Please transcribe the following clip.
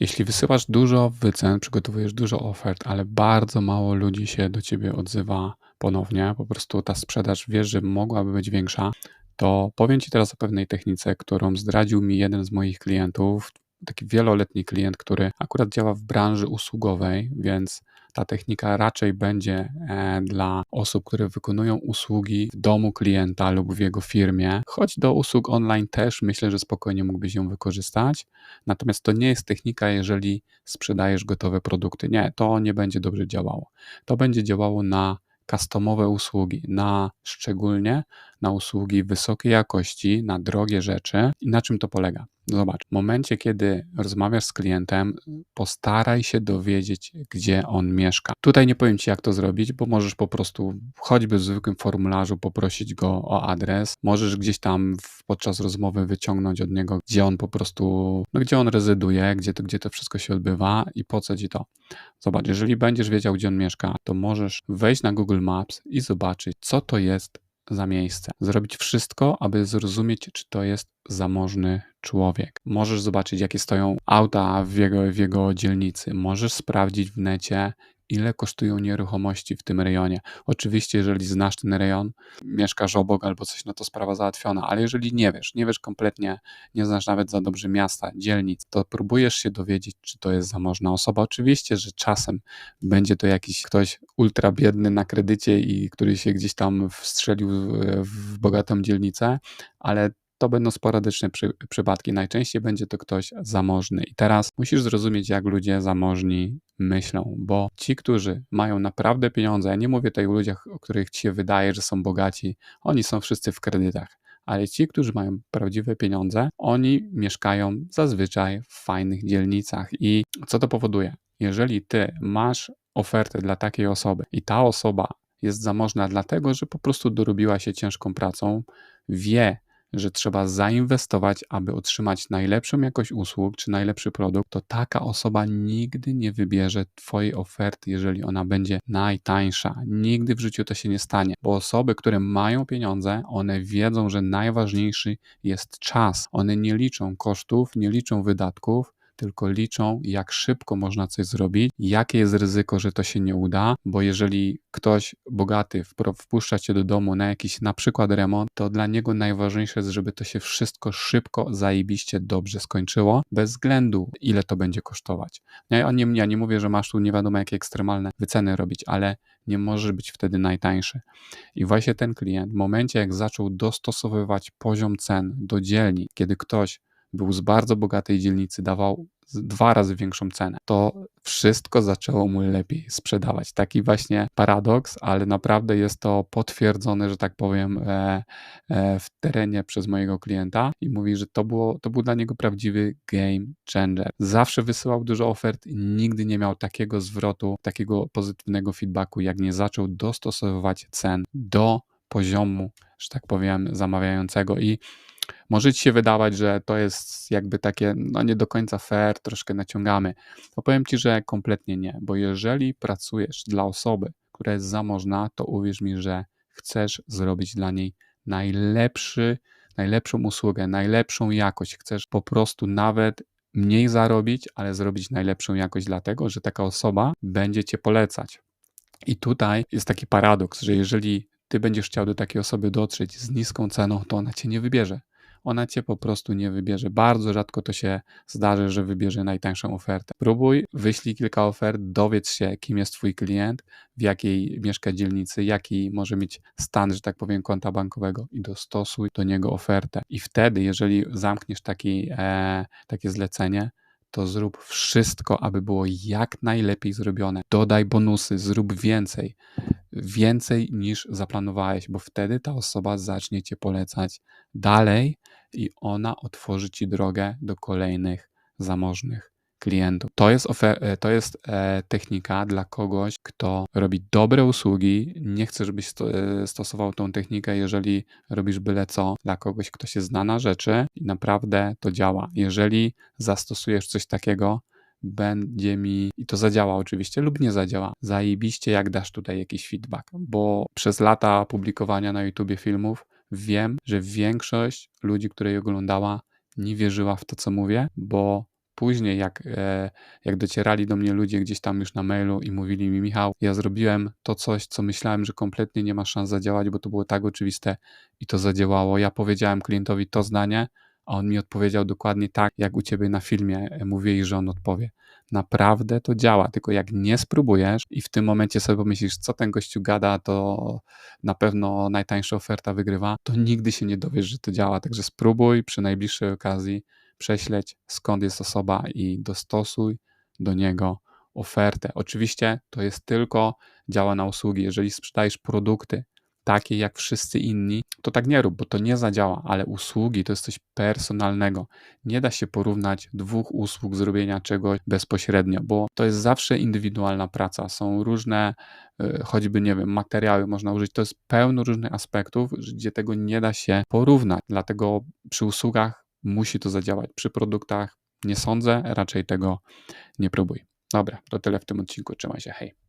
Jeśli wysyłasz dużo wycen, przygotowujesz dużo ofert, ale bardzo mało ludzi się do ciebie odzywa ponownie, po prostu ta sprzedaż wiesz, że mogłaby być większa, to powiem ci teraz o pewnej technice, którą zdradził mi jeden z moich klientów, taki wieloletni klient, który akurat działa w branży usługowej, więc ta technika raczej będzie e, dla osób, które wykonują usługi w domu klienta lub w jego firmie, choć do usług online też myślę, że spokojnie mógłbyś ją wykorzystać. Natomiast to nie jest technika, jeżeli sprzedajesz gotowe produkty. Nie, to nie będzie dobrze działało. To będzie działało na customowe usługi, na szczególnie na usługi wysokiej jakości, na drogie rzeczy. I na czym to polega? Zobacz, w momencie, kiedy rozmawiasz z klientem, postaraj się dowiedzieć, gdzie on mieszka. Tutaj nie powiem Ci, jak to zrobić, bo możesz po prostu choćby w zwykłym formularzu poprosić go o adres. Możesz gdzieś tam podczas rozmowy wyciągnąć od niego, gdzie on po prostu, no gdzie on rezyduje, gdzie to, gdzie to wszystko się odbywa i po co Ci to. Zobacz, jeżeli będziesz wiedział, gdzie on mieszka, to możesz wejść na Google Maps i zobaczyć, co to jest za miejsce. Zrobić wszystko, aby zrozumieć, czy to jest zamożny człowiek. Możesz zobaczyć, jakie stoją auta w jego, w jego dzielnicy. Możesz sprawdzić w necie, ile kosztują nieruchomości w tym rejonie. Oczywiście, jeżeli znasz ten rejon, mieszkasz obok albo coś, no to sprawa załatwiona, ale jeżeli nie wiesz, nie wiesz kompletnie, nie znasz nawet za dobrze miasta, dzielnic, to próbujesz się dowiedzieć, czy to jest zamożna osoba. Oczywiście, że czasem będzie to jakiś ktoś ultra biedny na kredycie i który się gdzieś tam wstrzelił w bogatą dzielnicę, ale to będą sporadyczne przy, przypadki. Najczęściej będzie to ktoś zamożny. I teraz musisz zrozumieć, jak ludzie zamożni myślą, bo ci, którzy mają naprawdę pieniądze, ja nie mówię tutaj o ludziach, o których ci się wydaje, że są bogaci, oni są wszyscy w kredytach. Ale ci, którzy mają prawdziwe pieniądze, oni mieszkają zazwyczaj w fajnych dzielnicach. I co to powoduje? Jeżeli ty masz ofertę dla takiej osoby i ta osoba jest zamożna dlatego, że po prostu dorobiła się ciężką pracą, wie, że trzeba zainwestować, aby otrzymać najlepszą jakość usług czy najlepszy produkt, to taka osoba nigdy nie wybierze Twojej oferty, jeżeli ona będzie najtańsza. Nigdy w życiu to się nie stanie, bo osoby, które mają pieniądze, one wiedzą, że najważniejszy jest czas. One nie liczą kosztów, nie liczą wydatków, tylko liczą, jak szybko można coś zrobić, jakie jest ryzyko, że to się nie uda, bo jeżeli ktoś bogaty wpuszcza cię do domu na jakiś na przykład remont, to dla niego najważniejsze jest, żeby to się wszystko szybko, zajebiście dobrze skończyło, bez względu ile to będzie kosztować. Ja nie, ja nie mówię, że masz tu nie wiadomo jakie ekstremalne wyceny robić, ale nie możesz być wtedy najtańszy. I właśnie ten klient, w momencie jak zaczął dostosowywać poziom cen do dzielni, kiedy ktoś był z bardzo bogatej dzielnicy, dawał dwa razy większą cenę, to wszystko zaczęło mu lepiej sprzedawać. Taki właśnie paradoks, ale naprawdę jest to potwierdzone, że tak powiem, e, e, w terenie przez mojego klienta i mówi, że to, było, to był dla niego prawdziwy game changer. Zawsze wysyłał dużo ofert i nigdy nie miał takiego zwrotu, takiego pozytywnego feedbacku, jak nie zaczął dostosowywać cen do poziomu, że tak powiem, zamawiającego i może ci się wydawać, że to jest jakby takie, no nie do końca fair, troszkę naciągamy. To powiem ci, że kompletnie nie, bo jeżeli pracujesz dla osoby, która jest zamożna, to uwierz mi, że chcesz zrobić dla niej najlepszy, najlepszą usługę, najlepszą jakość. Chcesz po prostu nawet mniej zarobić, ale zrobić najlepszą jakość, dlatego że taka osoba będzie cię polecać. I tutaj jest taki paradoks, że jeżeli ty będziesz chciał do takiej osoby dotrzeć z niską ceną, to ona cię nie wybierze ona cię po prostu nie wybierze. Bardzo rzadko to się zdarzy, że wybierze najtańszą ofertę. Próbuj, wyślij kilka ofert, dowiedz się, kim jest twój klient, w jakiej mieszka dzielnicy, jaki może mieć stan, że tak powiem, konta bankowego i dostosuj do niego ofertę. I wtedy, jeżeli zamkniesz taki, e, takie zlecenie, to zrób wszystko, aby było jak najlepiej zrobione. Dodaj bonusy, zrób więcej. Więcej niż zaplanowałeś, bo wtedy ta osoba zacznie cię polecać dalej i ona otworzy ci drogę do kolejnych zamożnych klientów. To jest, e, to jest e, technika dla kogoś, kto robi dobre usługi. Nie chcę, żebyś e, stosował tą technikę, jeżeli robisz byle co, dla kogoś, kto się zna na rzeczy i naprawdę to działa. Jeżeli zastosujesz coś takiego, będzie mi, i to zadziała oczywiście lub nie zadziała, zajebiście jak dasz tutaj jakiś feedback, bo przez lata publikowania na YouTubie filmów wiem, że większość ludzi, które je oglądała, nie wierzyła w to, co mówię, bo później, jak, e, jak docierali do mnie ludzie gdzieś tam już na mailu i mówili mi, Michał, ja zrobiłem to coś, co myślałem, że kompletnie nie ma szans zadziałać, bo to było tak oczywiste i to zadziałało. Ja powiedziałem klientowi to zdanie, a on mi odpowiedział dokładnie tak, jak u ciebie na filmie e, mówili, że on odpowie. Naprawdę to działa, tylko jak nie spróbujesz i w tym momencie sobie pomyślisz, co ten gościu gada, to na pewno najtańsza oferta wygrywa, to nigdy się nie dowiesz, że to działa. Także spróbuj przy najbliższej okazji prześleć skąd jest osoba i dostosuj do niego ofertę. Oczywiście to jest tylko działa na usługi. Jeżeli sprzedajesz produkty, takie jak wszyscy inni, to tak nie rób, bo to nie zadziała, ale usługi to jest coś personalnego. Nie da się porównać dwóch usług zrobienia czegoś bezpośrednio, bo to jest zawsze indywidualna praca. Są różne, e, choćby, nie wiem, materiały można użyć. To jest pełno różnych aspektów, gdzie tego nie da się porównać. Dlatego przy usługach musi to zadziałać. Przy produktach nie sądzę, raczej tego nie próbuj. Dobra, to tyle w tym odcinku. Trzymaj się, hej.